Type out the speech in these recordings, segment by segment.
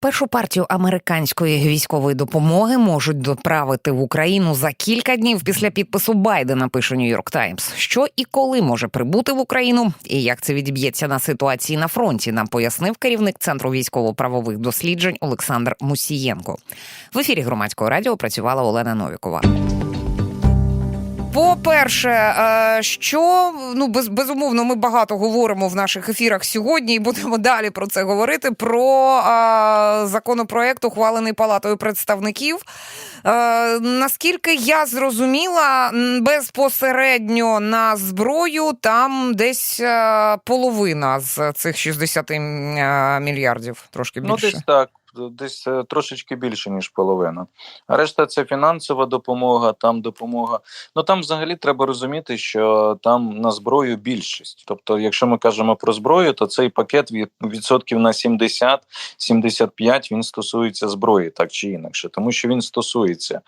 Першу партію американської військової допомоги можуть доправити в Україну за кілька днів після підпису Байдена. Пише Нью-Йорк Таймс. Що і коли може прибути в Україну, і як це відіб'ється на ситуації на фронті, нам пояснив керівник центру військово-правових досліджень Олександр Мусієнко. В ефірі громадського радіо працювала Олена Новікова. По-перше, е, що ну без, безумовно, ми багато говоримо в наших ефірах сьогодні, і будемо далі про це говорити. Про законопроект, ухвалений палатою представників. Е, наскільки я зрозуміла, безпосередньо на зброю там десь е, половина з цих 60 е, мільярдів, трошки більше. Ну, десь так, десь е, трошечки більше, ніж половина. А решта це фінансова допомога, там допомога. Ну там взагалі треба розуміти, що там на зброю більшість. Тобто, якщо ми кажемо про зброю, то цей пакет від відсотків на 70-75 він стосується зброї, так чи інакше, тому що він стосується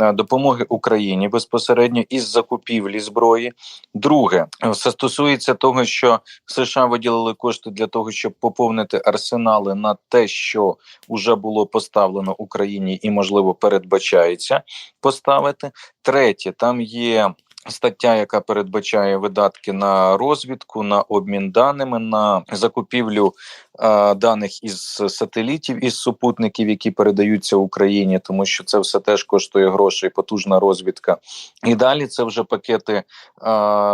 е, допомоги Україні безпосередньо із закупівлі зброї. Друге, це стосується того, що США виділили кошти для того, щоб поповнити арсенали на те, що вже було поставлено Україні і, можливо, передбачається поставити. Третє, там є. Стаття, яка передбачає видатки на розвідку, на обмін даними, на закупівлю е, даних із сателітів із супутників, які передаються Україні, тому що це все теж коштує грошей, потужна розвідка. І далі це вже пакети е,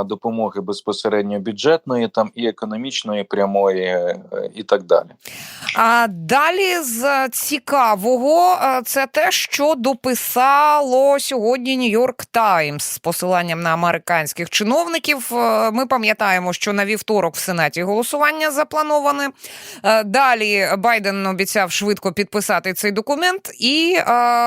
допомоги безпосередньо бюджетної, там і економічної, прямої, е, і так далі. А далі з цікавого е, це те, що дописало сьогодні Нью-Йорк Таймс з посиланням на американських чиновників. Е, Ми пам'ятаємо, що на вівторок в Сенаті голосування заплановане. Е, Далі Байден обіцяв швидко підписати цей документ, і е,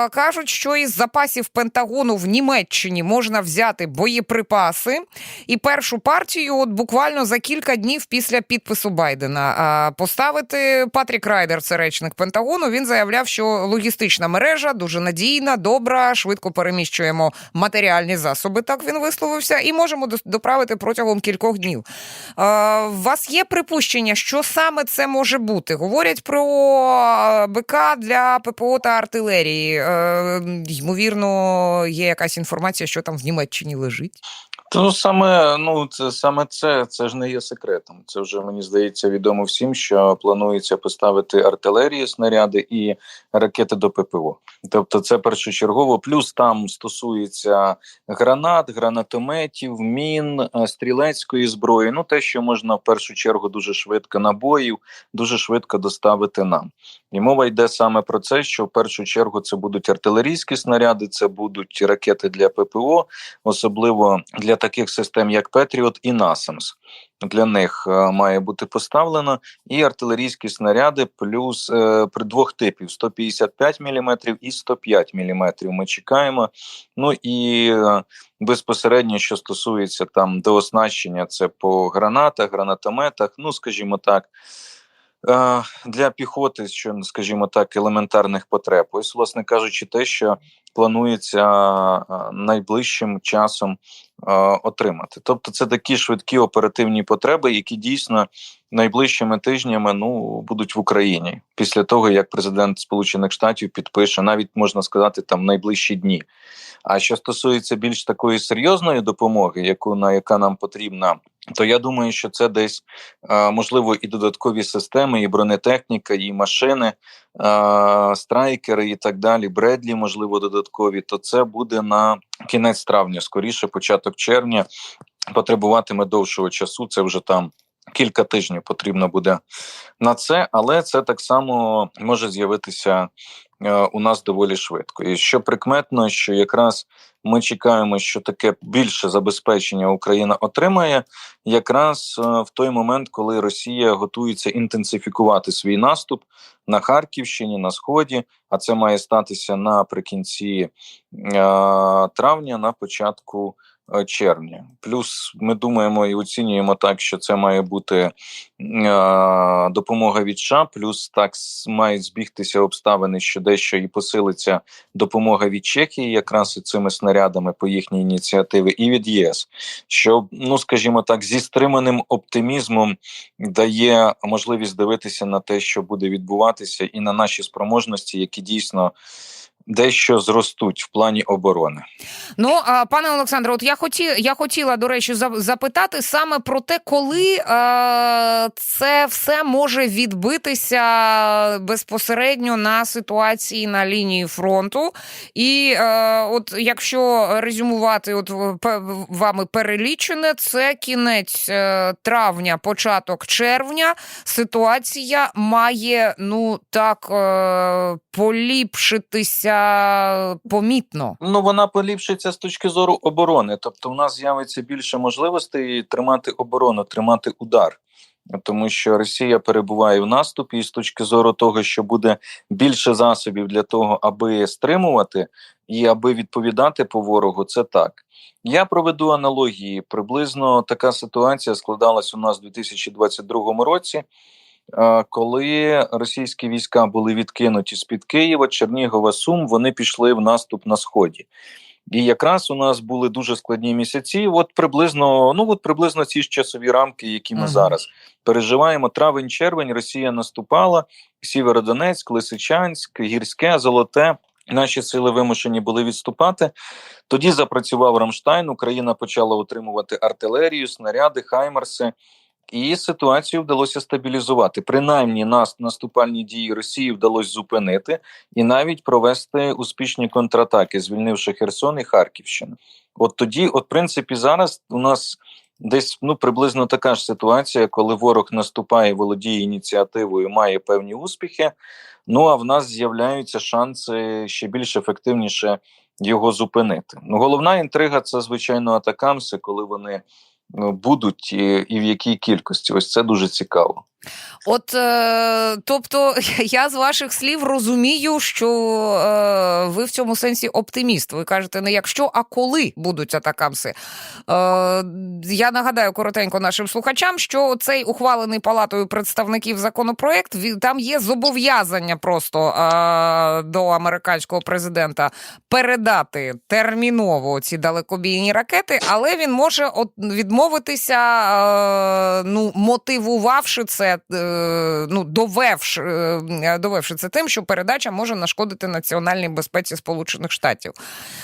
кажуть, що із запасів Пентагону в Німеччині можна взяти боєприпаси. І першу партію, от буквально за кілька днів після підпису Байдена, поставити Патрік Райдер, це речник Пентагону. Він заявляв, що логістична мережа дуже надійна, добра, швидко переміщуємо матеріальні засоби. Так він висловився, і можемо доправити протягом кількох днів. А, У вас є припущення, що саме це може бути? Говорять про БК для ППО та артилерії. Е, Ймовірно, є якась інформація, що там в Німеччині лежить. То саме ну це саме це, це ж не є секретом. Це вже мені здається відомо всім, що планується поставити артилерії, снаряди і ракети до ППО. Тобто, це першочергово. Плюс там стосується гранат, гранатометів, мін, е, стрілецької зброї. Ну те, що можна в першу чергу дуже швидко набоїв, дуже швидко доставити нам. І мова йде саме про це, що в першу чергу це будуть артилерійські снаряди, це будуть ракети для ППО, особливо для таких систем, як Петріот і Насамс. Для них е, має бути поставлено і артилерійські снаряди, плюс е, при двох типів: 155 мм і 105 мм. Ми чекаємо. Ну і е, безпосередньо, що стосується там дооснащення, це по гранатах, гранатометах. Ну, скажімо так. Для піхоти, що скажімо так, елементарних потреб. Ось, власне кажучи, те, що планується е, найближчим часом е, отримати. Тобто, це такі швидкі оперативні потреби, які дійсно найближчими тижнями ну будуть в Україні після того, як президент Сполучених Штатів підпише, навіть можна сказати, там найближчі дні. А що стосується більш такої серйозної допомоги, яку на яка нам потрібна, то я думаю, що це десь е, можливо і додаткові системи, і бронетехніка, і машини, страйкери, і так далі. Бредлі, можливо, додаткові. То це буде на кінець травня, скоріше, початок червня. Потребуватиме довшого часу. Це вже там. Кілька тижнів потрібно буде на це, але це так само може з'явитися у нас доволі швидко. І що прикметно, що якраз ми чекаємо, що таке більше забезпечення Україна отримає, якраз е, в той момент, коли Росія готується інтенсифікувати свій наступ на Харківщині, на сході. А це має статися наприкінці е, травня, на початку е, червня. Плюс ми думаємо і оцінюємо так, що це має бути е, допомога від США, плюс так мають збігтися обставини, що дещо і посилиться допомога від Чехії, якраз і цими снарядами по їхній ініціативі, і від ЄС, що ну скажімо так, зі стриманим оптимізмом дає можливість дивитися на те, що буде відбуватися, і на наші спроможності, які дійсно дещо зростуть в плані оборони. Ну, а, пане Олександре, от я хоті, я хотіла, до речі, запитати саме про те, коли е, це все може відбитися безпосередньо на ситуації на лінії фронту. І е, от якщо резюмувати, от вами перелічене, це кінець е, травня, початок червня. Ситуація має ну так поліпшитися помітно. Ну вона поліпшиться з точки зору оборони. Тобто, у нас з'явиться більше можливостей тримати оборону, тримати удар. Тому що Росія перебуває в наступі, і з точки зору того, що буде більше засобів для того, аби стримувати і аби відповідати по ворогу, це так. Я проведу аналогії. Приблизно така ситуація складалась у нас у 2022 році. Коли російські війська були відкинуті з під Києва, Чернігова, Сум, вони пішли в наступ на сході. І якраз у нас були дуже складні місяці. От приблизно, ну от приблизно ці ж часові рамки, які ми Мгм. зараз переживаємо. Травень, червень, Росія наступала, Сєвєродонецьк, Лисичанськ, Гірське, Золоте. Наші сили вимушені були відступати. Тоді запрацював Рамштайн. Україна почала отримувати артилерію, снаряди, хаймерси. І ситуацію вдалося стабілізувати. Принаймні, нас наступальні дії Росії вдалося зупинити і навіть провести успішні контратаки, звільнивши Херсон і Харківщину. От тоді, от, в принципі, зараз у нас десь ну приблизно така ж ситуація, коли ворог наступає, володіє ініціативою, має певні успіхи. Ну а в нас з'являються шанси ще більш ефективніше його зупинити. Ну, головна інтрига це звичайно атакамси, коли вони будуть і, і в якій кількості. Ось це дуже цікаво. От, е, тобто, я з ваших слів розумію, що е, ви в цьому сенсі оптиміст. Ви кажете, не якщо, а коли будуть атакамси. Е, я нагадаю коротенько нашим слухачам, що цей ухвалений палатою представників законопроект там є зобов'язання просто до американського президента передати терміново ці далекобійні ракети, але він може відмовитися, ну мотивувавши це, е, ну довевши, е, довевши це тим, що передача може нашкодити національній безпеці Сполучених Штатів.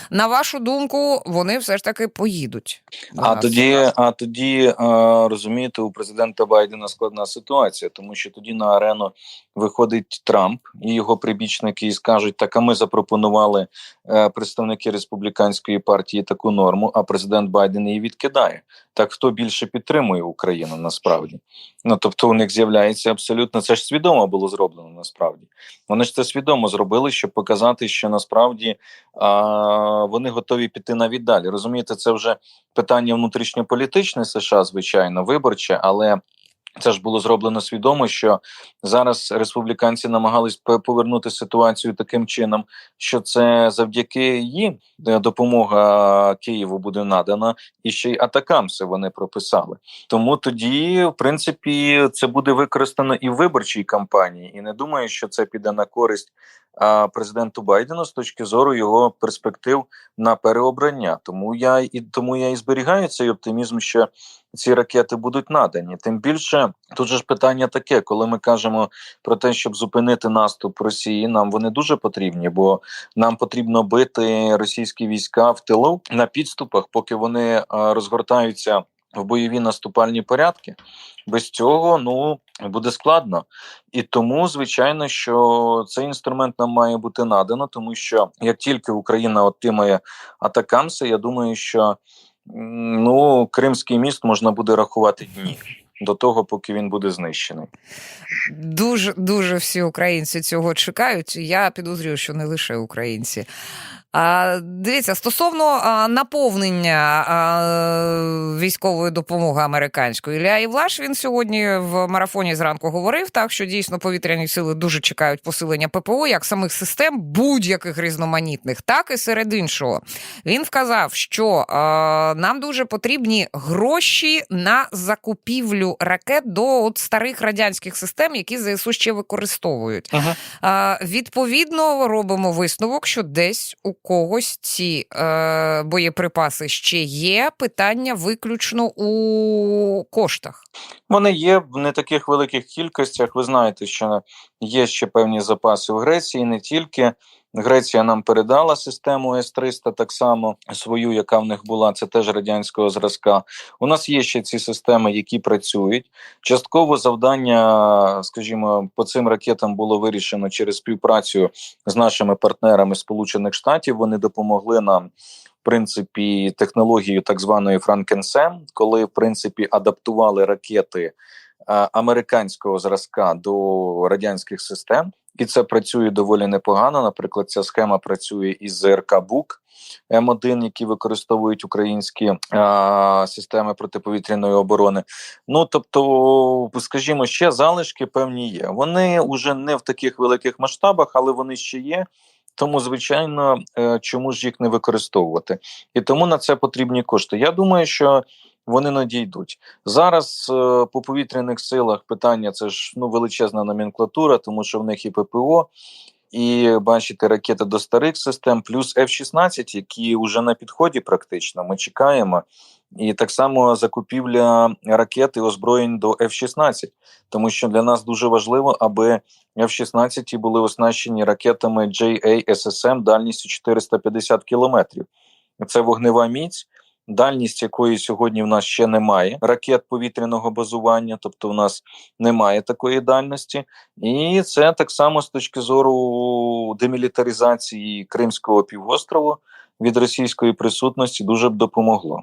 На вашу думку, вони все ж таки поїдуть. А тоді, а тоді розумієте, у президента Байдена складна ситуація, тому що тоді на арену виходить Трамп і його прибічники і скажуть: так, а ми запропонували е, представники республіканської партії таку норму, а президент Байден її відкидає. Так хто більше підтримує Україну насправді? Ну тобто у них з'являється абсолютно це ж свідомо було зроблено насправді. Вони ж це свідомо зробили, щоб показати, що насправді а, вони готові піти навіть далі. Розумієте, це вже питання внутрішньополітичне США, звичайно, виборче, але це ж було зроблено свідомо, що зараз республіканці намагались повернути ситуацію таким чином, що це завдяки їм е, допомога Києву буде надана, і ще й атакамси вони прописали. Тому тоді, в принципі, це буде використано і в виборчій кампанії, і не думаю, що це піде на користь президенту Байдену з точки зору його перспектив на переобрання. Тому я і тому я і зберігаю цей оптимізм, що ці ракети будуть надані. Тим більше тут же ж питання таке, коли ми кажемо про те, щоб зупинити наступ Росії, нам вони дуже потрібні, бо нам потрібно бити російські війська в тилу на підступах, поки вони розгортаються в бойові наступальні порядки. Без цього ну буде складно, і тому звичайно, що цей інструмент нам має бути надано, тому що як тільки Україна отримає атакамси, я думаю, що ну Кримський міст можна буде рахувати дні. До того, поки він буде знищений. Дуже дуже всі українці цього чекають. Я підозрюю, що не лише українці. А, дивіться, стосовно а, наповнення а, військової допомоги американської, Ілля Євлаш він сьогодні в марафоні зранку говорив так, що дійсно повітряні сили дуже чекають посилення ППО, як самих систем будь-яких різноманітних, так і серед іншого. Він вказав, що а, нам дуже потрібні гроші на закупівлю ракет до от старих радянських систем, які ЗСУ ще використовують. А, відповідно, робимо висновок, що десь у когось ці е, боєприпаси ще є. Питання виключно у коштах. Вони є в не таких великих кількостях. Ви знаєте, що є ще певні запаси в Греції, не тільки. Греція нам передала систему С-300 так само свою, яка в них була. Це теж радянського зразка. У нас є ще ці системи, які працюють. Частково завдання, скажімо, по цим ракетам було вирішено через співпрацю з нашими партнерами Сполучених Штатів. Вони допомогли нам. В принципі, технологію так званої Франкенсем, коли в принципі адаптували ракети американського зразка до радянських систем, і це працює доволі непогано. Наприклад, ця схема працює із ЗРК БУК М1, які використовують українські а, системи протиповітряної оборони. Ну тобто, скажімо, ще залишки певні є. Вони вже не в таких великих масштабах, але вони ще є. Тому, звичайно, е, чому ж їх не використовувати? І тому на це потрібні кошти. Я думаю, що вони надійдуть зараз. е, По повітряних силах питання це ж ну величезна номенклатура, тому що в них і ППО, і бачите, ракети до старих систем, плюс F-16, які вже на підході, практично. Ми чекаємо. І так само закупівля ракет і озброєнь до F-16, тому що для нас дуже важливо, аби F-16 були оснащені ракетами JASSM дальністю 450 кілометрів. Це вогнева міць, дальність якої сьогодні в нас ще немає ракет повітряного базування, тобто в нас немає такої дальності, і це так само з точки зору демілітаризації Кримського півострову від російської присутності дуже б допомогло.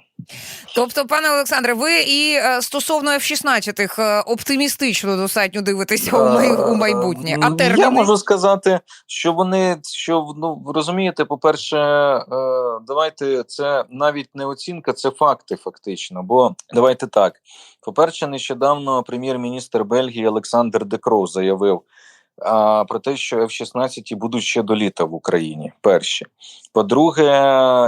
Тобто, пане Олександре, ви і е, стосовно F-16 е, оптимістично достатньо дивитеся у, май, у майбутнє. А Е, терміни? Я можу сказати, що вони що ну розумієте, по-перше, е, давайте це навіть не оцінка, це факти, фактично. Бо давайте так. По-перше, нещодавно прем'єр-міністр Бельгії Олександр Декроу заявив. А про те, що F-16 будуть ще до літа в Україні. Перші. По-друге,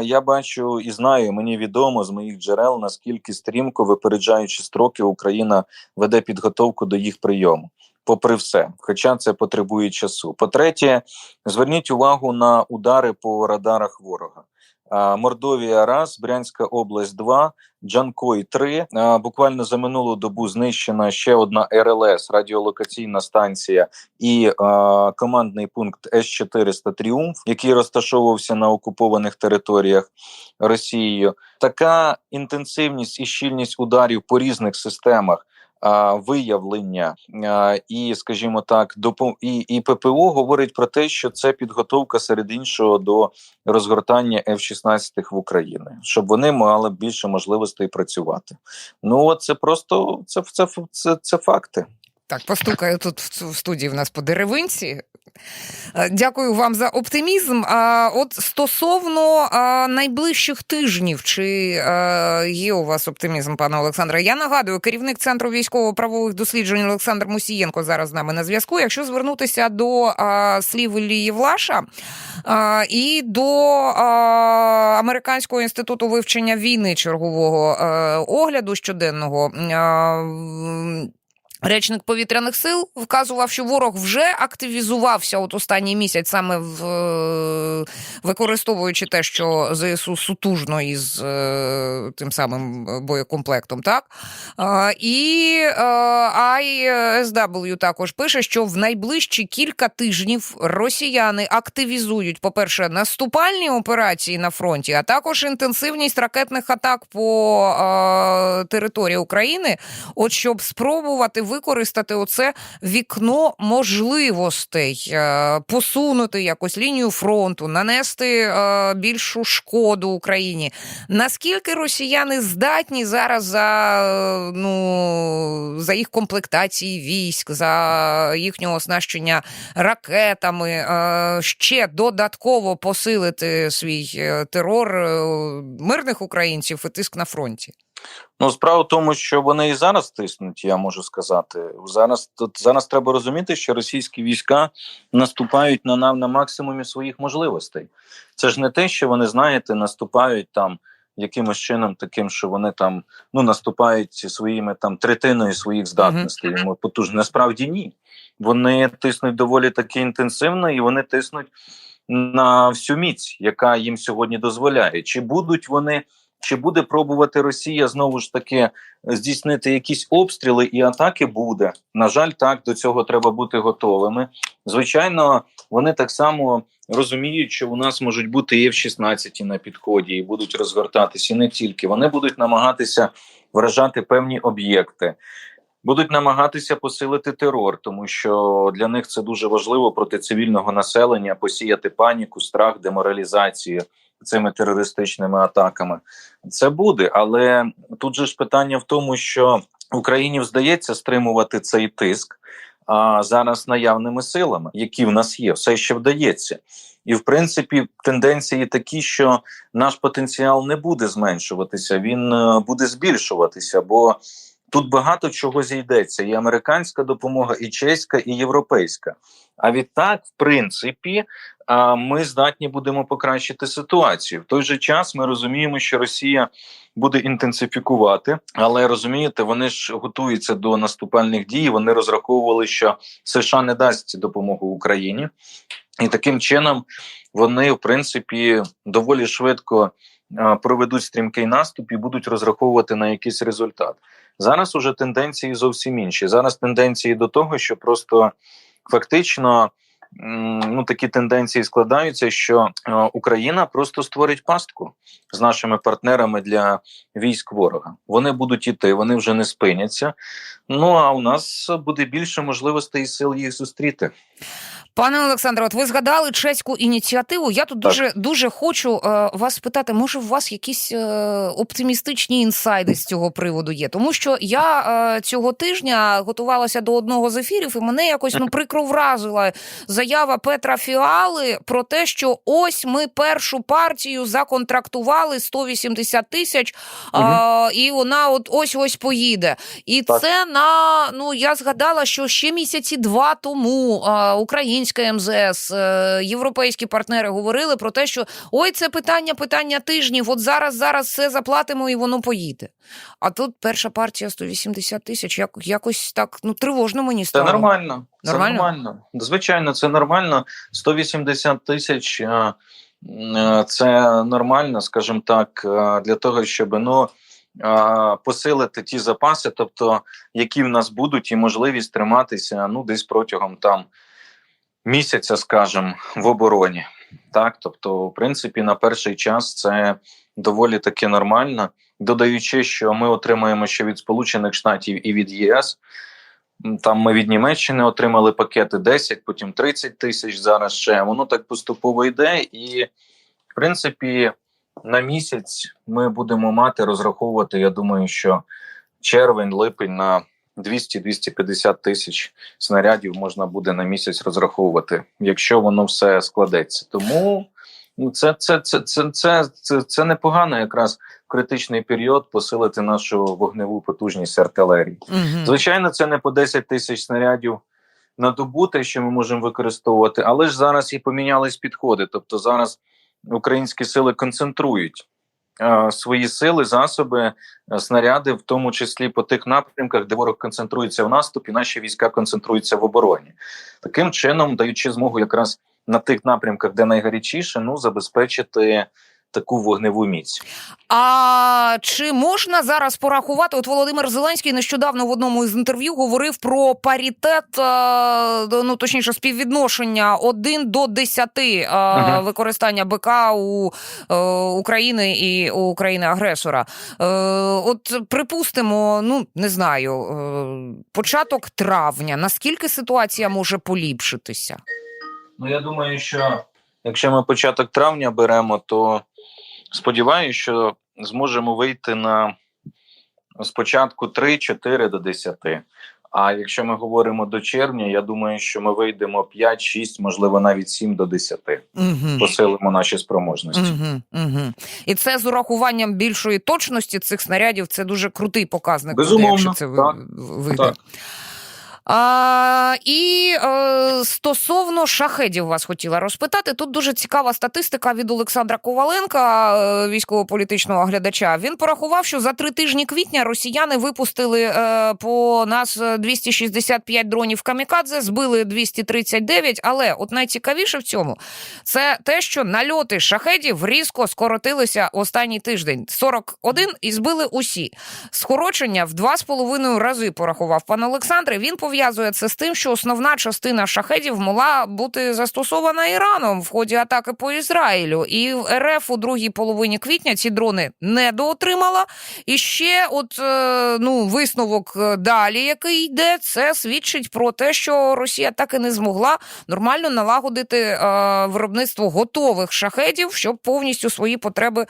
я бачу і знаю, мені відомо з моїх джерел, наскільки стрімко, випереджаючи строки, Україна веде підготовку до їх прийому. Попри все, хоча це потребує часу. По-третє, зверніть увагу на удари по радарах ворога. Мордовія раз, Брянська область 2, Джанкой 3. А, Буквально за минулу добу знищена ще одна РЛС радіолокаційна станція і командний пункт С-400 Тріумф, який розташовувався на окупованих територіях Росією. Така інтенсивність і щільність ударів по різних системах. Виявлення і, скажімо так, і, і ППО говорить про те, що це підготовка серед іншого до розгортання F-16 в Україні, щоб вони мали більше можливостей працювати. Ну це просто це, це, це, це факти. Так, постукаю тут в студії в нас по деревинці. Е, Дякую вам за оптимізм. А от стосовно найближчих тижнів, чи е, є у вас оптимізм, пане Олександре? Я нагадую, керівник центру військово-правових досліджень Олександр Мусієнко зараз з нами на зв'язку. Якщо звернутися до слів Іллі Євлаша а, і до Американського інституту вивчення війни чергового е, огляду щоденного. Речник повітряних сил вказував, що ворог вже активізувався от останній місяць, саме в е, використовуючи те, що ЗСУ сутужно із е, тим самим боєкомплектом, так? І е, ISW також пише, що в найближчі кілька тижнів росіяни активізують, по-перше, наступальні операції на фронті, а також інтенсивність ракетних атак по е, території України, от щоб спробувати використати оце вікно можливостей, е, посунути якось лінію фронту, нанести е, більшу шкоду Україні. Наскільки росіяни здатні зараз за, е, ну, за їх комплектації військ, за їхнього оснащення ракетами, ще додатково посилити свій терор мирних українців і тиск на фронті? Ну, справа в тому, що вони і зараз тиснуть, я можу сказати. Зараз тут зараз треба розуміти, що російські війська наступають на нам на максимумі своїх можливостей. Це ж не те, що вони знаєте, наступають там якимось чином, таким, що вони там ну наступають своїми там третиною своїх здатностей. Йому потужно. Насправді ні. Вони тиснуть доволі таки інтенсивно, і вони тиснуть на всю міць, яка їм сьогодні дозволяє. Чи будуть вони? Чи буде пробувати Росія знову ж таки здійснити якісь обстріли і атаки? Буде на жаль, так до цього треба бути готовими. Звичайно, вони так само розуміють, що у нас можуть бути і F-16 на підході, і будуть розгортатися і не тільки. Вони будуть намагатися вражати певні об'єкти. Будуть намагатися посилити терор, тому що для них це дуже важливо проти цивільного населення посіяти паніку, страх, деморалізацію цими терористичними атаками. Це буде, але тут же ж питання в тому, що Україні вдається стримувати цей тиск а зараз наявними силами, які в нас є, все ще вдається. І в принципі тенденції такі, що наш потенціал не буде зменшуватися, він е, буде збільшуватися. бо Тут багато чого зійдеться: і американська допомога, і чеська, і європейська. А відтак, в принципі, ми здатні будемо покращити ситуацію. В той же час ми розуміємо, що Росія буде інтенсифікувати, але розумієте, вони ж готуються до наступальних дій. Вони розраховували, що США не дасть допомогу Україні, і таким чином вони, в принципі, доволі швидко проведуть стрімкий наступ і будуть розраховувати на якийсь результат. Зараз уже тенденції зовсім інші. Зараз тенденції до того, що просто фактично ну такі тенденції складаються, що Україна просто створить пастку з нашими партнерами для військ ворога. Вони будуть іти, вони вже не спиняться. Ну а у нас буде більше можливостей і сил їх зустріти. Пане Олександре, от ви згадали чеську ініціативу. Я тут Так. дуже дуже хочу е, вас спитати, може, у вас якісь е, оптимістичні інсайди з цього приводу є? Тому що я е, цього тижня готувалася до одного з ефірів, і мене якось ну прикро вразила заява Петра Фіали про те, що ось ми першу партію законтрактували 180 тисяч, а, і вона от ось ось поїде. І Так. це на ну я згадала, що ще місяці два тому а, українська МЗС, е, європейські партнери говорили про те, що ой, це питання, питання тижнів. От зараз, зараз все заплатимо і воно поїде. А тут перша партія 180 тисяч. Як якось так ну тривожно мені Це стало. нормально. Це Нормально? нормально. Звичайно, це нормально. 180 тисяч е, е, це нормально, скажімо так, е, для того, щоб ну. Посилити ті запаси, тобто які в нас будуть, і можливість триматися ну десь протягом там місяця, скажімо, в обороні. Так, тобто, в принципі, на перший час це доволі таки нормально, додаючи, що ми отримаємо ще від Сполучених Штатів і від ЄС. Там ми від Німеччини отримали пакети 10, потім 30 тисяч. Зараз ще воно так поступово йде, і в принципі на місяць ми будемо мати розраховувати. Я думаю, що червень, липень на 200-250 тисяч снарядів можна буде на місяць розраховувати, якщо воно все складеться. Тому ну, це, це, це, це, це, це, це непогано якраз в критичний період посилити нашу вогневу потужність артилерії. Мгм. Звичайно, це не по 10 тисяч снарядів на добу, те, що ми можемо використовувати, але ж зараз і помінялись підходи. Тобто зараз українські сили концентрують свої сили, засоби, снаряди, в тому числі по тих напрямках, де ворог концентрується в наступі, наші війська концентруються в обороні. Таким чином, даючи змогу якраз на тих напрямках, де найгарячіше, ну забезпечити таку вогневу міць. А чи можна зараз порахувати? От Володимир Зеленський нещодавно в одному із інтерв'ю говорив про паритет, е, ну точніше, співвідношення 1 до 10 е, Ага. використання БК у е, України і у України агресора. Е, От припустимо, ну не знаю, е, початок травня. Наскільки ситуація може поліпшитися? Ну я думаю, що якщо ми початок травня беремо, то сподіваюся, що зможемо вийти на спочатку 3-4 до 10. А якщо ми говоримо до червня, я думаю, що ми вийдемо 5, 6, можливо, навіть 7 до 10. Угу. Посилимо наші спроможності. Угу, угу. І це з урахуванням більшої точності цих снарядів. Це дуже крутий показник, буде, Безумовно, якщо це так, вийде. так. А, і е, стосовно шахедів вас хотіла розпитати. Тут дуже цікава статистика від Олександра Коваленка, е, військово-політичного оглядача. Він порахував, що за три тижні квітня росіяни випустили е, по нас е, 265 дронів камікадзе, збили 239, Але от найцікавіше в цьому це те, що нальоти шахедів різко скоротилися останній тиждень. 41 і збили усі. Скорочення в два з половиною рази порахував пан Олександре. Він пов'язує це з тим, що основна частина шахедів могла бути застосована Іраном в ході атаки по Ізраїлю. І в РФ у другій половині квітня ці дрони недоотримала. І ще, от е, ну, висновок е, далі, який йде, це свідчить про те, що Росія так і не змогла нормально налагодити е, виробництво готових шахедів, щоб повністю свої потреби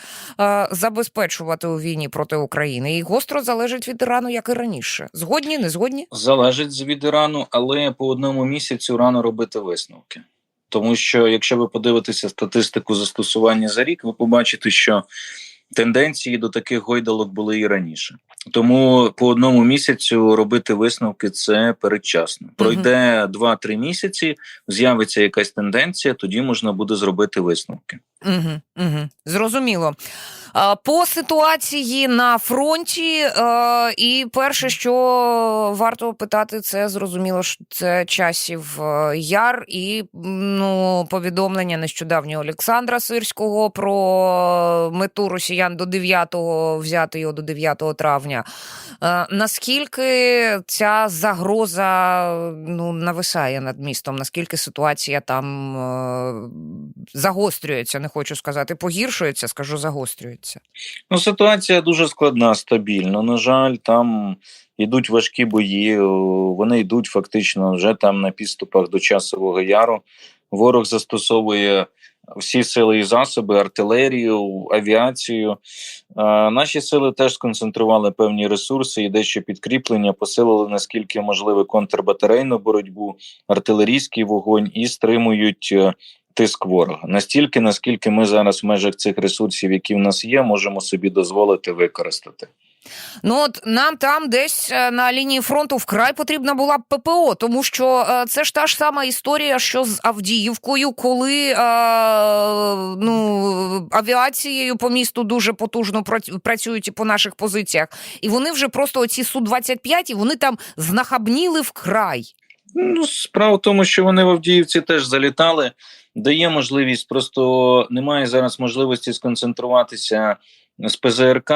забезпечувати у війні проти України. І гостро залежить від Ірану, як і раніше. Згодні, не згодні? Залежить від Ірану, але по одному місяцю рано робити висновки. Тому що, якщо ви подивитеся статистику застосування за рік, ви побачите, що тенденції до таких гойдалок були і раніше. Тому по одному місяцю робити висновки це передчасно. Пройде 2-3 місяці, з'явиться якась тенденція, тоді можна буде зробити висновки. Угу, угу. Зрозуміло. По ситуації на фронті, і перше, що варто питати, це зрозуміло, що це часів е, яр і ну, повідомлення нещодавнього Олександра Сирського про мету росіян до 9-го, взяти його до 9 травня. Е, Наскільки ця загроза ну, нависає над містом? Наскільки ситуація там е, загострюється, не хочу сказати, погіршується, скажу, загострюється. Ну, ситуація дуже складна, стабільна. На жаль, там йдуть важкі бої. Вони йдуть фактично вже там на підступах до часового яру. Ворог застосовує всі сили і засоби, артилерію, авіацію. А, наші сили теж сконцентрували певні ресурси і дещо підкріплення, посилили наскільки можливо контрбатарейну боротьбу, артилерійський вогонь і стримують. Тиск ворога настільки, наскільки ми зараз в межах цих ресурсів, які в нас є, можемо собі дозволити використати. Ну от нам там десь е, на лінії фронту вкрай потрібна була б ППО, тому що е, це ж та ж сама історія, що з Авдіївкою, коли е, ну, авіацією по місту дуже потужно прац- працюють і по наших позиціях. І вони вже просто оці Су-25, вони там знахабніли вкрай. Ну, справа в тому, що вони в Авдіївці теж залітали. Дає можливість, просто немає зараз можливості сконцентруватися з ПЗРК,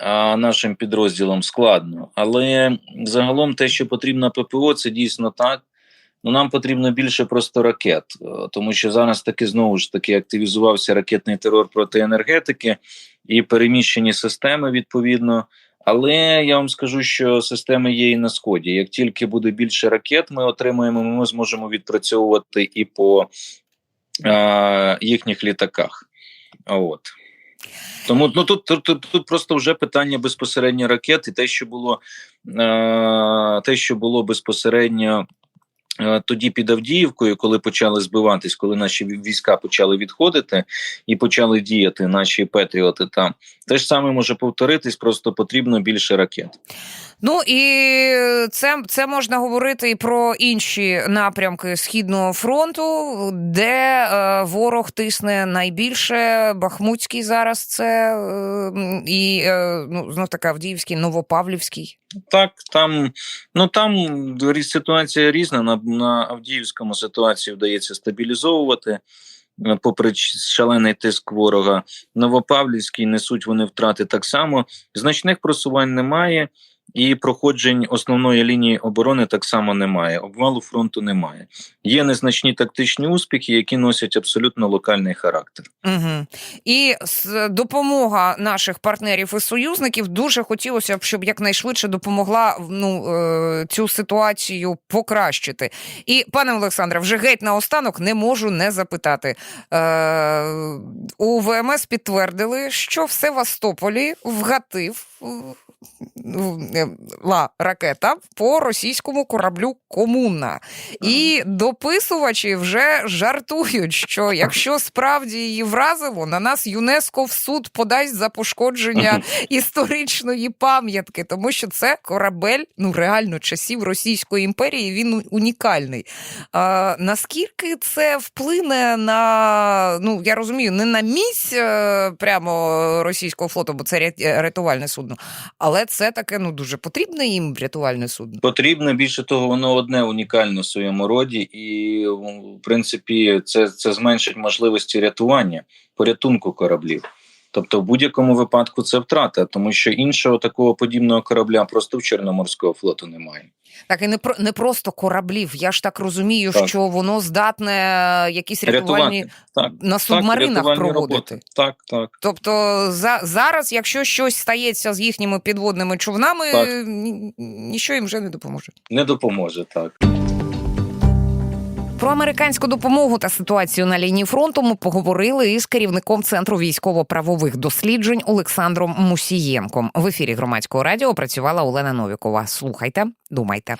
а нашим підрозділам складно. Але загалом те, що потрібно ППО, це дійсно так. Ну, нам потрібно більше просто ракет, е, тому що зараз таки знову ж таки активізувався ракетний терор проти енергетики і переміщені системи відповідно. Але я вам скажу, що системи є і на сході. Як тільки буде більше ракет, ми отримаємо, ми зможемо відпрацьовувати і по їхніх літаках. От. Тому ну тут, тут, тут, просто вже питання безпосередньо ракет, і те, що було те, що було безпосередньо. Тоді під Авдіївкою, коли почали збиватись, коли наші війська почали відходити і почали діяти наші патріоти там, те ж саме може повторитись, просто потрібно більше ракет. Ну і це, це можна говорити і про інші напрямки Східного фронту, де е, ворог тисне найбільше. Бахмутський зараз це е, і е, ну, знов таки Авдіївський, Новопавлівський. Так, там ну там ситуація різна. На, на Авдіївському ситуацію вдається стабілізовувати. е, попри шалений тиск ворога. Новопавлівський несуть вони втрати так само. Значних просувань немає. І проходжень основної лінії оборони так само немає. Обвалу фронту немає. Є незначні тактичні успіхи, які носять абсолютно локальний характер. Угу. І допомога наших партнерів і союзників дуже хотілося б, щоб якнайшвидше допомогла ну, е, цю ситуацію покращити. І, пане Олександре, вже геть наостанок не можу не запитати. Е, у ВМС підтвердили, що в Севастополі вгатив. Е, е, ла ракета по російському кораблю Комуна. І дописувачі вже жартують, що якщо справді її вразило, на нас ЮНЕСКО в суд подасть за пошкодження історичної пам'ятки, тому що це корабель, ну реально часів Російської імперії. Він унікальний. А, наскільки це вплине на ну я розумію, не на місць е, прямо російського флоту, бо це рятувальне судно, але це таке ну дуже потрібне їм рятувальне судно. Потрібне більше того, воно одне унікальне в своєму роді, і в принципі це, це зменшить можливості рятування, порятунку кораблів. Тобто, в будь-якому випадку це втрата, тому що іншого такого подібного корабля просто в Чорноморського флоту немає. Так і не про не просто кораблів. Я ж так розумію, Так. що воно здатне якісь рятувальні Так, на субмаринах так, рятувальні проводити. роботи. Так, так. Тобто за зараз, якщо щось стається з їхніми підводними човнами, Так. ні, ніщо їм вже не допоможе. Не допоможе так. Про американську допомогу та ситуацію на лінії фронту ми поговорили із керівником центру військово-правових досліджень Олександром Мусієнком. В ефірі громадського радіо працювала Олена Новікова. Слухайте, думайте.